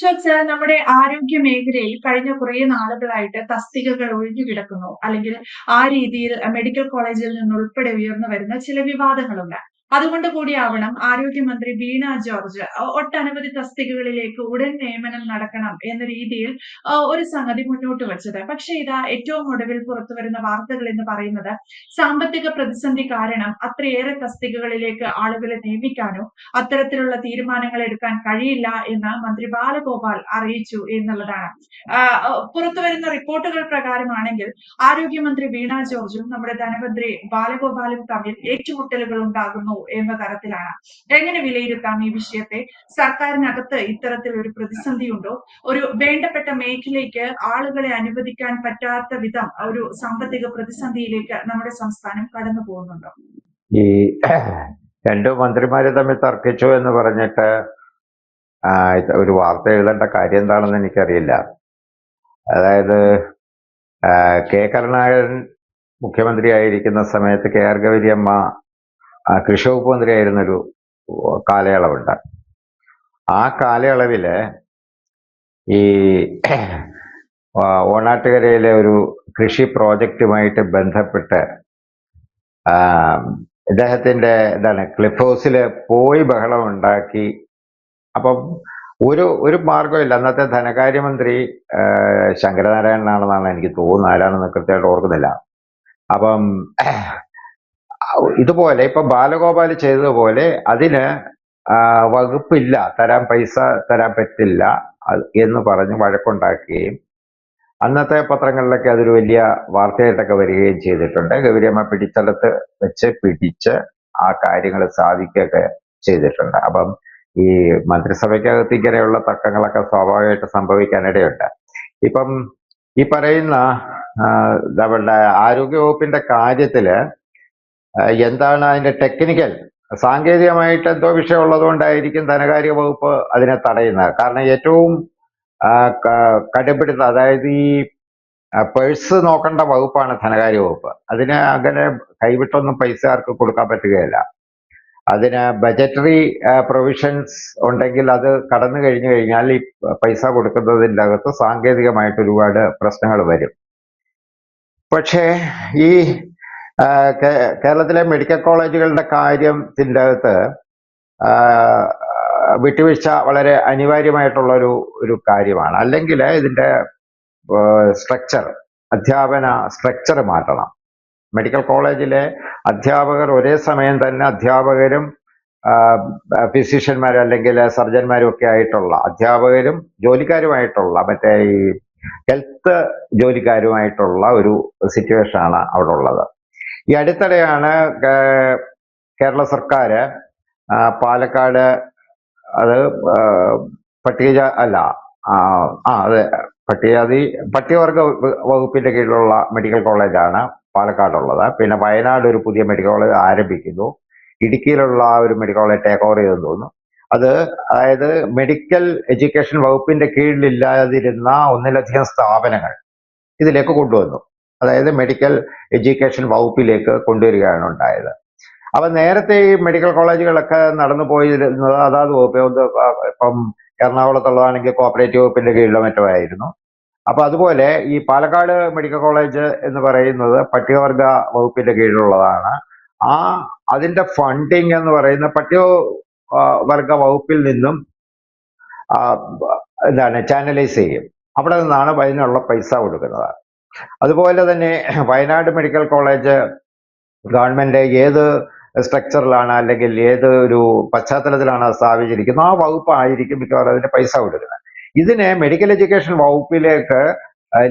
ചോദിച്ച നമ്മുടെ ആരോഗ്യ മേഖലയിൽ കഴിഞ്ഞ കുറേ നാളുകളായിട്ട് തസ്തികകൾ ഒഴിഞ്ഞു കിടക്കുന്നു. അല്ലെങ്കിൽ ആ രീതിയിൽ മെഡിക്കൽ കോളേജിൽ നിന്നുൾപ്പെടെ ഉയർന്നു വരുന്ന ചില വിവാദങ്ങളുണ്ട്. അതുകൊണ്ട് കൂടിയാവണം ആരോഗ്യമന്ത്രി വീണ ജോർജ് ഒട്ടനവധി തസ്തികകളിലേക്ക് ഉടൻ നിയമനം നടക്കണം എന്ന രീതിയിൽ ഒരു സംഗതി മുന്നോട്ട് വെച്ചത്. പക്ഷേ ഇതാ ഏറ്റവും ഒടുവിൽ പുറത്തു വരുന്ന വാർത്തകൾ എന്ന് പറയുന്നത് സാമ്പത്തിക പ്രതിസന്ധി കാരണം അത്രയേറെ തസ്തികകളിലേക്ക് ആളുകളെ നിയമിക്കാനോ അത്തരത്തിലുള്ള തീരുമാനങ്ങൾ എടുക്കാൻ കഴിയില്ല എന്ന് മന്ത്രി ബാലഗോപാൽ അറിയിച്ചു എന്നുള്ളതാണ്. പുറത്തു വരുന്ന റിപ്പോർട്ടുകൾ പ്രകാരമാണെങ്കിൽ ആരോഗ്യമന്ത്രി വീണ ജോർജും നമ്മുടെ ധനമന്ത്രി ബാലഗോപാലും തമ്മിൽ ഏറ്റുമുട്ടലുകൾ ഉണ്ടാകുന്നു എന്ന തരത്തിലാണ് എങ്ങനെ വിലയിരുത്താം ഈ വിഷയത്തെ? സർക്കാരിനകത്ത് ഇത്തരത്തിൽ ഒരു പ്രതിസന്ധി ഉണ്ടോ ഒരു വേണ്ടപ്പെട്ട മേഖലയ്ക്ക് ആളുകളെ അനുവദിക്കാൻ പറ്റാത്ത വിധം ഒരു സാമ്പത്തിക പ്രതിസന്ധിയിലേക്ക് നമ്മുടെ സംസ്ഥാനം കടന്നു പോകുന്നുണ്ടോ? ഈ രണ്ടു മന്ത്രിമാര് തമ്മിൽ തർക്കിച്ചു എന്ന് പറഞ്ഞിട്ട് ഒരു വാർത്ത എഴുതേണ്ട കാര്യം എന്താണെന്ന് എനിക്കറിയില്ല. അതായത് കെ. കരുണാകരൻ മുഖ്യമന്ത്രിയായിരിക്കുന്ന സമയത്ത് കെ. ആർ. ഗൗരിയമ്മ ആ, കൃഷി വകുപ്പ് മന്ത്രിയായിരുന്നൊരു കാലയളവുണ്ട്. ആ കാലയളവിൽ ഈ ഓണാട്ടുകരയിലെ ഒരു കൃഷി പ്രോജക്റ്റുമായിട്ട് ബന്ധപ്പെട്ട് ഇദ്ദേഹത്തിന്റെ എന്താണ് ക്ലിഫ് ഹൗസിൽ പോയി ബഹളം ഉണ്ടാക്കി. അപ്പം ഒരു ഒരു മാർഗമില്ല അന്നത്തെ ധനകാര്യമന്ത്രി ശങ്കരനാരായണനാണെന്നാണ് എനിക്ക് തോന്നുന്നത്. ആരാണെന്ന് കൃത്യമായിട്ട് ഓർക്കുന്നില്ല. അപ്പം ഇതുപോലെ ഇപ്പൊ ബാലഗോപാൽ ചെയ്തതുപോലെ അതിന് വകുപ്പില്ല തരാൻ പൈസ തരാൻ പറ്റില്ല എന്ന് പറഞ്ഞ് വഴക്കുണ്ടാക്കുകയും അന്നത്തെ പത്രങ്ങളിലൊക്കെ അതൊരു വലിയ വാർത്തയായിട്ടൊക്കെ വരികയും ചെയ്തിട്ടുണ്ട്. ഗൗരിയമ്മ പിടിച്ചെടുത്ത് വെച്ച് പിടിച്ച് ആ കാര്യങ്ങൾ സാധിക്കുകയൊക്കെ ചെയ്തിട്ടുണ്ട്. അപ്പം ഈ മന്ത്രിസഭയ്ക്കകത്ത് ഇങ്ങനെയുള്ള തർക്കങ്ങളൊക്കെ സ്വാഭാവികമായിട്ട് സംഭവിക്കാനിടയുണ്ട്. ഇപ്പം ഈ പറയുന്ന നമ്മളുടെ ആരോഗ്യവകുപ്പിന്റെ കാര്യത്തിൽ എന്താണ് അതിന്റെ ടെക്നിക്കൽ സാങ്കേതികമായിട്ട് എന്തോ വിഷയം ഉള്ളതുകൊണ്ടായിരിക്കും ധനകാര്യ വകുപ്പ് അതിനെ തടയുന്നത്. കാരണം ഏറ്റവും കടുപിടുത്ത അതായത് ഈ പേഴ്സ് നോക്കേണ്ട വകുപ്പാണ് ധനകാര്യ വകുപ്പ്. അതിന് അങ്ങനെ കൈവിട്ടൊന്നും പൈസ ആർക്ക് കൊടുക്കാൻ പറ്റുകയില്ല. അതിന് ബജറ്ററി പ്രൊവിഷൻസ് ഉണ്ടെങ്കിൽ അത് കടന്നു കഴിഞ്ഞു കഴിഞ്ഞാൽ ഈ പൈസ കൊടുക്കുന്നതിന്റെ അകത്ത് സാങ്കേതികമായിട്ട് ഒരുപാട് പ്രശ്നങ്ങൾ വരും. പക്ഷേ ഈ കേരളത്തിലെ മെഡിക്കൽ കോളേജുകളുടെ കാര്യത്തിന്റെ അകത്ത് വിട്ടുവീഴ്ച വളരെ അനിവാര്യമായിട്ടുള്ള ഒരു ഒരു കാര്യമാണ്. അല്ലെങ്കിൽ ഇതിന്റെ സ്ട്രക്ചർ അധ്യാപന സ്ട്രക്ചർ മാറ്റണം. മെഡിക്കൽ കോളേജിലെ അധ്യാപകർ ഒരേ സമയം തന്നെ അധ്യാപകരും ഫിസിഷ്യന്മാരും അല്ലെങ്കിൽ സർജന്മാരും ഒക്കെ ആയിട്ടുള്ള അധ്യാപകരും ജോലിക്കാരുമായിട്ടുള്ള മറ്റേ ഈ ഹെൽത്ത് ജോലിക്കാരുമായിട്ടുള്ള ഒരു സിറ്റുവേഷനാണ് അവിടെ ഉള്ളത്. ഈ അടുത്തിടെയാണ് കേരള സർക്കാർ പാലക്കാട് അത് പട്ടികജ അല്ല ആ അതെ പട്ടികജാതി പട്ടികവർഗ വകുപ്പിന്റെ കീഴിലുള്ള മെഡിക്കൽ കോളേജാണ് പാലക്കാടുള്ളത്. പിന്നെ വയനാട് ഒരു പുതിയ മെഡിക്കൽ കോളേജ് ആരംഭിക്കുന്നു. ഇടുക്കിയിലുള്ള ഒരു മെഡിക്കൽ കോളേജ് ടേക്ക് ഓവർ ചെയ്തെന്ന് തോന്നുന്നു. അത് അതായത് മെഡിക്കൽ എഡ്യൂക്കേഷൻ വകുപ്പിന്റെ കീഴിലില്ലാതിരുന്ന ഒന്നിലധികം സ്ഥാപനങ്ങൾ ഇതിലേക്ക് കൊണ്ടുവന്നു. അതായത് മെഡിക്കൽ എഡ്യൂക്കേഷൻ വകുപ്പിലേക്ക് കൊണ്ടുവരികയാണ് ഉണ്ടായത്. അപ്പൊ നേരത്തെ ഈ മെഡിക്കൽ കോളേജുകളൊക്കെ നടന്നു പോയിരുന്നത് അതാത് വകുപ്പ് ഇപ്പം എറണാകുളത്തുള്ളതാണെങ്കിൽ കോപ്പറേറ്റീവ് വകുപ്പിന്റെ കീഴിലോ മറ്റോ ആയിരുന്നു. അപ്പൊ അതുപോലെ ഈ പാലക്കാട് മെഡിക്കൽ കോളേജ് എന്ന് പറയുന്നത് പട്ടികവർഗ വകുപ്പിന്റെ കീഴിലുള്ളതാണ്. ആ അതിന്റെ ഫണ്ടിങ് എന്ന് പറയുന്ന പട്ടിക വർഗ വകുപ്പിൽ നിന്നും എന്താണ് ചാനലൈസ് ചെയ്യും. അവിടെ നിന്നാണ് അതിനുള്ള പൈസ കൊടുക്കുന്നത്. അതുപോലെ തന്നെ വയനാട് മെഡിക്കൽ കോളേജ് ഗവൺമെന്റ് ഏത് സ്ട്രക്ചറിലാണ് അല്ലെങ്കിൽ ഏത് ഒരു പശ്ചാത്തലത്തിലാണ് സ്ഥാപിച്ചിരിക്കുന്നത് ആ വകുപ്പായിരിക്കും മിക്കവാറും അതിന്റെ പൈസ കൊടുക്കുന്നത്. ഇതിനെ മെഡിക്കൽ എഡ്യൂക്കേഷൻ വകുപ്പിലേക്ക്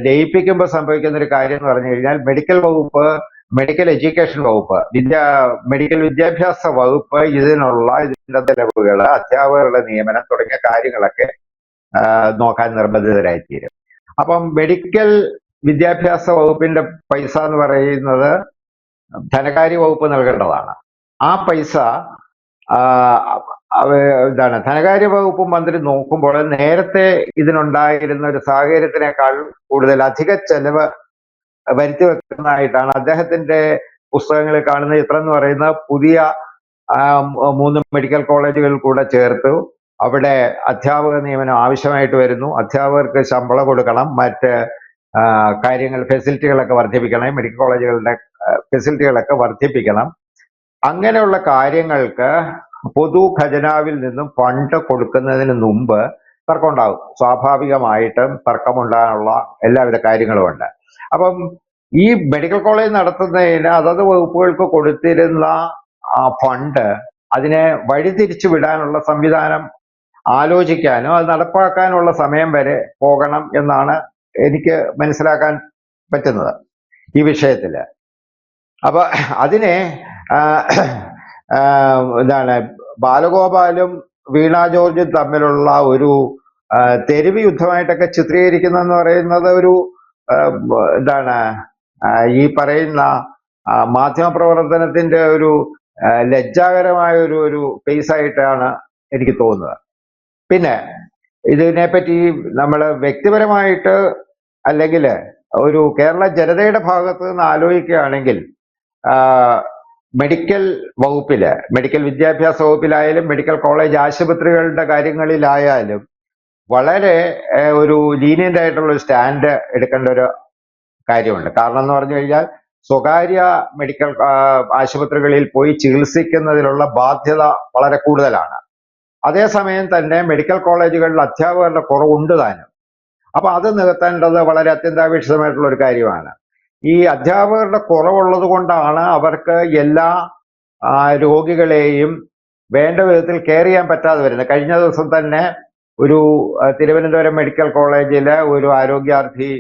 ലയിപ്പിക്കുമ്പോൾ സംഭവിക്കുന്ന ഒരു കാര്യം എന്ന് പറഞ്ഞു കഴിഞ്ഞാൽ മെഡിക്കൽ വകുപ്പ് മെഡിക്കൽ എഡ്യൂക്കേഷൻ വകുപ്പ് വിദ്യാ മെഡിക്കൽ വിദ്യാഭ്യാസ വകുപ്പ് ഇതിനുള്ള ഇതിന്റെ ചെലവുകൾ അധ്യാപകരുടെ നിയമനം തുടങ്ങിയ കാര്യങ്ങളൊക്കെ നോക്കാൻ നിർബന്ധിതരായിത്തീരും. അപ്പം മെഡിക്കൽ വിദ്യാഭ്യാസ വകുപ്പിന്റെ പൈസ എന്ന് പറയുന്നത് ധനകാര്യ വകുപ്പ് നൽകേണ്ടതാണ്. ആ പൈസ ഇതാണ് ധനകാര്യ വകുപ്പ് മന്ത്രി നോക്കുമ്പോൾ നേരത്തെ ഇതിനുണ്ടായിരുന്ന ഒരു സാഹചര്യത്തിനേക്കാൾ കൂടുതൽ അധിക ചെലവ് വരുത്തി വെക്കുന്നതായിട്ടാണ് അദ്ദേഹത്തിന്റെ പുസ്തകങ്ങളിൽ കാണുന്ന ചിത്രം എന്ന് പറയുന്ന പുതിയ മൂന്ന് മെഡിക്കൽ കോളേജുകൾ കൂടെ ചേർത്തു. അവിടെ അധ്യാപക നിയമനം ആവശ്യമായിട്ട് വരുന്നു. അധ്യാപകർക്ക് ശമ്പളം കൊടുക്കണം. മറ്റ് കാര്യങ്ങൾ ഫെസിലിറ്റികളൊക്കെ വർദ്ധിപ്പിക്കണം മെഡിക്കൽ കോളേജുകളുടെ ഫെസിലിറ്റികളൊക്കെ വർദ്ധിപ്പിക്കണം. അങ്ങനെയുള്ള കാര്യങ്ങൾക്ക് പൊതു ഖജനാവിൽ നിന്നും ഫണ്ട് കൊടുക്കുന്നതിന് മുമ്പ് തർക്കം ഉണ്ടാകും സ്വാഭാവികമായിട്ടും തർക്കമുണ്ടാകാനുള്ള എല്ലാവിധ കാര്യങ്ങളും ഉണ്ട്. അപ്പം ഈ മെഡിക്കൽ കോളേജ് നടത്തുന്നതിന് അതത് വകുപ്പുകൾക്ക് കൊടുത്തിരുന്ന ആ ഫണ്ട് അതിനെ വഴിതിരിച്ചു വിടാനുള്ള സംവിധാനം ആലോചിക്കാനോ അത് നടപ്പാക്കാനുള്ള സമയം വരെ പോകണം എന്നാണ് എനിക്ക് മനസ്സിലാക്കാൻ പറ്റുന്നത് ഈ വിഷയത്തിൽ അപ്പൊ അതിനെ എന്താണ് ബാലഗോപാലും വീണ ജോർജും തമ്മിലുള്ള ഒരു തെരുവ് യുദ്ധമായിട്ടൊക്കെ ചിത്രീകരിക്കുന്നതെന്ന് പറയുന്നത് ഒരു എന്താണ് ഈ പറയുന്ന മാധ്യമ മാധ്യമപ്രവർത്തനത്തിന്റെ ഒരു ലജ്ജാകരമായ ഒരു ഒരു ആയിട്ടാണ് എനിക്ക് തോന്നുന്നത്. പിന്നെ ഇതിനെപ്പറ്റി നമ്മൾ വ്യക്തിപരമായിട്ട് അല്ലെങ്കിൽ ഒരു കേരള ജനതയുടെ ഭാഗത്ത് നിന്ന് ആലോചിക്കുകയാണെങ്കിൽ മെഡിക്കൽ വകുപ്പിൽ മെഡിക്കൽ വിദ്യാഭ്യാസ വകുപ്പിലായാലും മെഡിക്കൽ കോളേജ് ആശുപത്രികളുടെ കാര്യങ്ങളിലായാലും വളരെ ഒരു ലീനിയന്റ് ആയിട്ടുള്ള ഒരു സ്റ്റാൻഡ് എടുക്കേണ്ട ഒരു കാര്യമുണ്ട്. കാരണം എന്ന് പറഞ്ഞു കഴിഞ്ഞാൽ സ്വകാര്യ മെഡിക്കൽ ആശുപത്രികളിൽ പോയി ചികിത്സിക്കുന്നതിലുള്ള ബാധ്യത വളരെ കൂടുതലാണ്. അതേസമയം തന്നെ മെഡിക്കൽ കോളേജുകളിൽ അധ്യാപകരുടെ കുറവുണ്ട് താനും. അപ്പൊ അത് നികത്തേണ്ടത് വളരെ അത്യന്താപേക്ഷിതമായിട്ടുള്ള ഒരു കാര്യമാണ്. ഈ അധ്യാപകരുടെ കുറവുള്ളത് കൊണ്ടാണ് അവർക്ക് എല്ലാ രോഗികളെയും വേണ്ട വിധത്തിൽ കെയർ ചെയ്യാൻ പറ്റാതെ വരുന്നത്. കഴിഞ്ഞ ദിവസം തന്നെ ഒരു തിരുവനന്തപുരം മെഡിക്കൽ കോളേജിലെ ഒരു ആരോഗ്യാർത്ഥി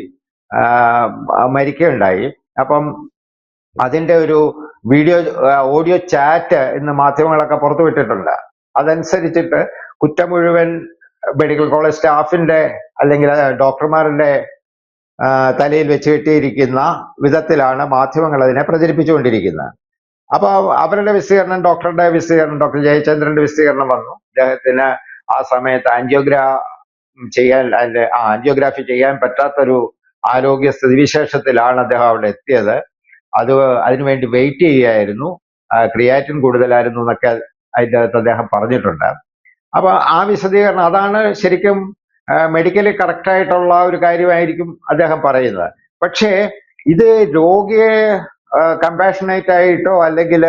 മരിക്കുകയുണ്ടായി. അപ്പം അതിന്റെ ഒരു വീഡിയോ ഓഡിയോ ചാറ്റ് ഇന്ന് മാധ്യമങ്ങളൊക്കെ പുറത്തുവിട്ടിട്ടുണ്ട്. അതനുസരിച്ചിട്ട് കുറ്റം മുഴുവൻ മെഡിക്കൽ കോളേജ് സ്റ്റാഫിന്റെ അല്ലെങ്കിൽ ഡോക്ടർമാരുടെ തലയിൽ വെച്ച് കെട്ടിയിരിക്കുന്ന വിധത്തിലാണ് മാധ്യമങ്ങൾ അതിനെ പ്രചരിപ്പിച്ചുകൊണ്ടിരിക്കുന്നത്. അപ്പൊ അവരുടെ വിശദീകരണം ഡോക്ടറുടെ വിശദീകരണം ഡോക്ടർ ജയചന്ദ്രന്റെ വിശദീകരണം വന്നു. അദ്ദേഹത്തിന് ആ സമയത്ത് ആൻജിയോഗ്രാ ചെയ്യാൻ ആൻജിയോഗ്രാഫി ചെയ്യാൻ പറ്റാത്തൊരു ആരോഗ്യ സ്ഥിതിവിശേഷത്തിലാണ് അദ്ദേഹം അവിടെ എത്തിയത്. അത് അതിനുവേണ്ടി വെയിറ്റ് ചെയ്യുകയായിരുന്നു. ക്രിയാറ്റിൻ കൂടുതലായിരുന്നു എന്നൊക്കെ അതിന്റെ അകത്ത് അദ്ദേഹം പറഞ്ഞിട്ടുണ്ട്. അപ്പൊ ആ വിശദീകരണം അതാണ് ശരിക്കും മെഡിക്കലി കറക്റ്റ് ആയിട്ടുള്ള ഒരു കാര്യമായിരിക്കും അദ്ദേഹം പറയുന്നത്. പക്ഷേ ഇത് രോഗിയെ കമ്പാഷനേറ്റ് ആയിട്ടോ അല്ലെങ്കിൽ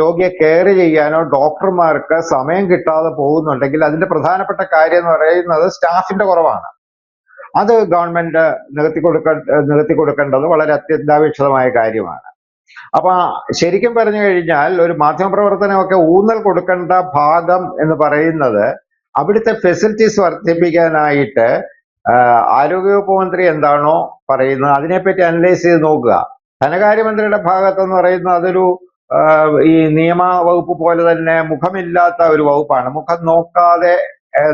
രോഗിയെ കെയർ ചെയ്യാനോ ഡോക്ടർമാർക്ക് സമയം കിട്ടാതെ പോകുന്നുണ്ടെങ്കിൽ അതിന്റെ പ്രധാനപ്പെട്ട കാര്യം എന്ന് പറയുന്നത് സ്റ്റാഫിന്റെ കുറവാണ്. അത് ഗവൺമെന്റ് നികത്തി കൊടുക്ക നികത്തി കൊടുക്കേണ്ടത് വളരെ അത്യന്താപേക്ഷിതമായ കാര്യമാണ്. അപ്പൊ ശരിക്കും പറഞ്ഞു കഴിഞ്ഞാൽ ഒരു മാധ്യമപ്രവർത്തനമൊക്കെ ഊന്നൽ കൊടുക്കേണ്ട ഭാഗം എന്ന് പറയുന്നത് അവിടുത്തെ ഫെസിലിറ്റീസ് വർദ്ധിപ്പിക്കാനായിട്ട് ആരോഗ്യവകുപ്പ് മന്ത്രി എന്താണോ പറയുന്നത് അതിനെപ്പറ്റി അനലൈസ് ചെയ്ത് നോക്കുക. ധനകാര്യമന്ത്രിയുടെ ഭാഗത്തെന്ന് പറയുന്നത് അതൊരു ഈ നിയമ വകുപ്പ് പോലെ തന്നെ മുഖമില്ലാത്ത ഒരു വകുപ്പാണ്. മുഖം നോക്കാതെ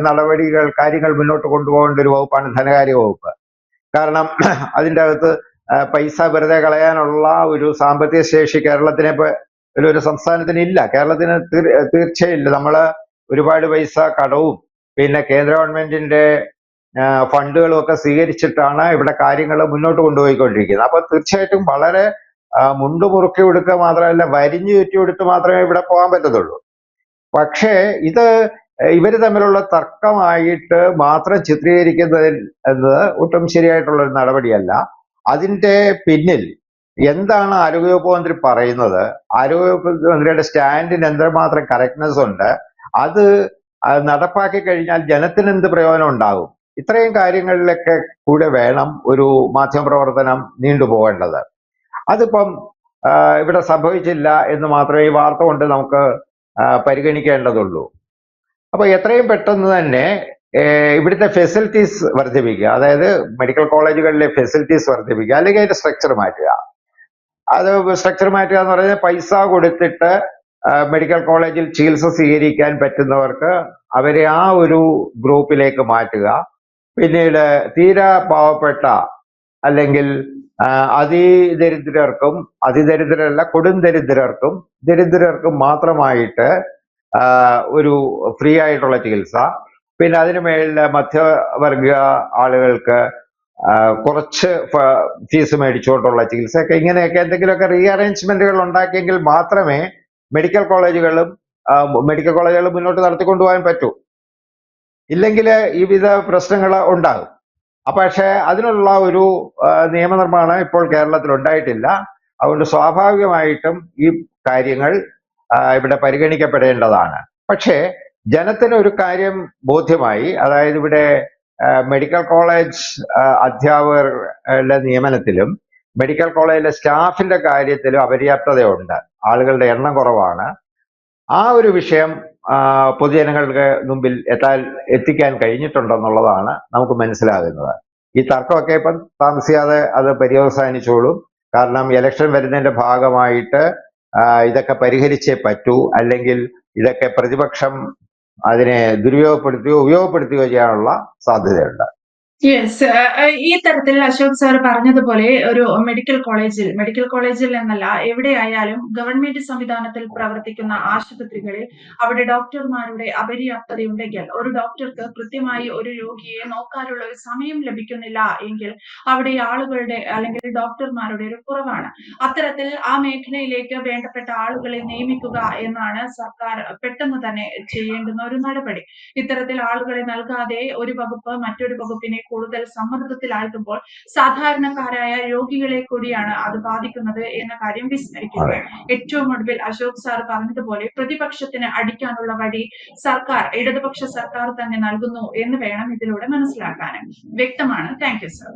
നടപടികൾ കാര്യങ്ങൾ മുന്നോട്ട് കൊണ്ടുപോകേണ്ട ഒരു വകുപ്പാണ് ധനകാര്യ വകുപ്പ്. കാരണം അതിന്റെ അകത്ത് പൈസ വെറുതെ കളയാനുള്ള ഒരു സാമ്പത്തിക ശേഷി കേരളത്തിനെ ഒരു സംസ്ഥാനത്തിന് ഇല്ല. കേരളത്തിന് തീർ- തീർച്ചയില്ല നമ്മൾ ഒരുപാട് പൈസ കടവും പിന്നെ കേന്ദ്ര ഗവൺമെന്റിന്റെ ഫണ്ടുകളും ഒക്കെ സ്വീകരിച്ചിട്ടാണ് ഇവിടെ കാര്യങ്ങൾ മുന്നോട്ട് കൊണ്ടുപോയിക്കൊണ്ടിരിക്കുന്നത്. അപ്പൊ തീർച്ചയായിട്ടും വളരെ മുണ്ട് മുറുക്കി കൊടുക്കുക മാത്രമല്ല വരിഞ്ഞു ചുറ്റി കൊടുത്ത് മാത്രമേ ഇവിടെ പോകാൻ പറ്റത്തുള്ളൂ. പക്ഷേ ഇത് ഇവർ തമ്മിലുള്ള തർക്കമായിട്ട് മാത്രം ചിത്രീകരിക്കുന്നതിൽ എന്നത് ഒട്ടും ശരിയായിട്ടുള്ള ഒരു നടപടിയല്ല. അതിന്റെ പിന്നിൽ എന്താണ് ആരോഗ്യവകുപ്പ് മന്ത്രി പറയുന്നത്? ആരോഗ്യവകുപ്പ് മന്ത്രിയുടെ സ്റ്റാൻഡിന് എന്തുമാത്രം കറക്റ്റ്നെസ് ഉണ്ട്? അത് നടപ്പാക്കി കഴിഞ്ഞാൽ ജനത്തിന് എന്ത് പ്രയോജനം ഉണ്ടാകും? ഇത്രയും കാര്യങ്ങളിലൊക്കെ കൂടെ വേണം ഒരു മാധ്യമപ്രവർത്തനം നീണ്ടുപോകേണ്ടത് അതിപ്പം ഇവിടെ സംഭവിച്ചില്ല എന്ന് മാത്രമേ ഈ വാർത്ത കൊണ്ട് നമുക്ക് പരിഗണിക്കേണ്ടതുള്ളൂ. അപ്പൊ എത്രയും പെട്ടെന്ന് തന്നെ ഇവിടുത്തെ ഫെസിലിറ്റീസ് വർദ്ധിപ്പിക്കുക. അതായത് മെഡിക്കൽ കോളേജുകളിലെ ഫെസിലിറ്റീസ് വർദ്ധിപ്പിക്കുക അല്ലെങ്കിൽ അതിന്റെ സ്ട്രക്ചർ മാറ്റുക. അത് സ്ട്രക്ചർ മാറ്റുക എന്ന് പറഞ്ഞാൽ പൈസ കൊടുത്തിട്ട് മെഡിക്കൽ കോളേജിൽ ചികിത്സ സ്വീകരിക്കാൻ പറ്റുന്നവർക്ക് അവരെ ആ ഒരു ഗ്രൂപ്പിലേക്ക് മാറ്റുക. പിന്നീട് തീരെ പാവപ്പെട്ട അല്ലെങ്കിൽ അതിദരിദ്രർക്കും അതിദരിദ്രരല്ല കൊടും ദരിദ്രർക്കും ദരിദ്രർക്കും മാത്രമായിട്ട് ഒരു ഫ്രീ ആയിട്ടുള്ള ചികിത്സ പിന്നെ അതിന് മേളിൽ മധ്യവർഗ ആളുകൾക്ക് കുറച്ച് ഫീസ് മേടിച്ചുകൊണ്ടുള്ള ചികിത്സയൊക്കെ ഇങ്ങനെയൊക്കെ എന്തെങ്കിലുമൊക്കെ റീഅറേഞ്ച്മെന്റുകൾ ഉണ്ടാക്കിയെങ്കിൽ മാത്രമേ മെഡിക്കൽ കോളേജുകളും മെഡിക്കൽ കോളേജുകളും മുന്നോട്ട് നടത്തിക്കൊണ്ടുപോകാൻ പറ്റൂ. ഇല്ലെങ്കിൽ ഈ വിധ പ്രശ്നങ്ങൾ ഉണ്ടാകും പക്ഷേ അതിനുള്ള ഒരു നിയമനിർമ്മാണം ഇപ്പോൾ കേരളത്തിൽ ഉണ്ടായിട്ടില്ല. അതുകൊണ്ട് സ്വാഭാവികമായിട്ടും ഈ കാര്യങ്ങൾ ഇവിടെ പരിഗണിക്കപ്പെടേണ്ടതാണ്. പക്ഷേ ജനത്തിന് ഒരു കാര്യം ബോധ്യമായി. അതായത് ഇവിടെ മെഡിക്കൽ കോളേജ് അധ്യാപകരുടെ നിയമനത്തിലും മെഡിക്കൽ കോളേജിലെ സ്റ്റാഫിന്റെ കാര്യത്തിലും അപര്യാപ്തതയുണ്ട്. ആളുകളുടെ എണ്ണം കുറവാണ്. ആ ഒരു വിഷയം പൊതുജനങ്ങൾക്ക് മുമ്പിൽ എത്താൻ എത്തിക്കാൻ കഴിഞ്ഞിട്ടുണ്ടെന്നുള്ളതാണ് നമുക്ക് മനസ്സിലാകുന്നത്. ഈ തർക്കമൊക്കെ ഇപ്പം താമസിയാതെ അത് പര്യവസാനിച്ചോളും. കാരണം ഇലക്ഷൻ വരുന്നതിന്റെ ഭാഗമായിട്ട് ഇതൊക്കെ പരിഹരിച്ചേ പറ്റൂ. അല്ലെങ്കിൽ ഇതൊക്കെ പ്രതിപക്ഷം അതിനെ ദുരുപയോഗപ്പെടുത്തുകയോ ഉപയോഗപ്പെടുത്തുകയോ ചെയ്യാനുള്ള സാധ്യതയുണ്ട്. യെസ് ഈ തരത്തിൽ അശോക് സാർ പറഞ്ഞതുപോലെ ഒരു മെഡിക്കൽ കോളേജിൽ മെഡിക്കൽ കോളേജിൽ എന്നല്ല എവിടെയായാലും ഗവൺമെന്റ് സംവിധാനത്തിൽ പ്രവർത്തിക്കുന്ന ആശുപത്രികളിൽ അവിടെ ഡോക്ടർമാരുടെ അപര്യാപ്തതയുണ്ടെങ്കിൽ ഒരു ഡോക്ടർക്ക് കൃത്യമായി ഒരു രോഗിയെ നോക്കാനുള്ള ഒരു സമയം ലഭിക്കുന്നില്ല എങ്കിൽ അവിടെ ആളുകളുടെ അല്ലെങ്കിൽ ഡോക്ടർമാരുടെ ഒരു കുറവാണ്. അത്തരത്തിൽ ആ മേഖലയിലേക്ക് വേണ്ടപ്പെട്ട ആളുകളെ നിയമിക്കുക എന്നാണ് സർക്കാർ പെട്ടെന്ന് തന്നെ ചെയ്യേണ്ടുന്ന ഒരു നടപടി. ഇത്തരത്തിൽ ആളുകളെ നൽകാതെ ഒരു വകുപ്പ് മറ്റൊരു വകുപ്പിനെ കൂടുതൽ സമ്മർദ്ദത്തിലാഴ്ത്തുമ്പോൾ സാധാരണക്കാരായ രോഗികളെ കൂടിയാണ് അത് ബാധിക്കുന്നത് എന്ന കാര്യം വിസ്മരിക്കുന്നത് ഏറ്റവും ഒടുവിൽ അശോക് സാർ പറഞ്ഞതുപോലെ പ്രതിപക്ഷത്തിന് അടിക്കാനുള്ള വഴി സർക്കാർ ഇടതുപക്ഷ സർക്കാർ തന്നെ നൽകുന്നു എന്ന് വേണം ഇതിലൂടെ മനസ്സിലാക്കാൻ വ്യക്തമാണ്. Thank you sir.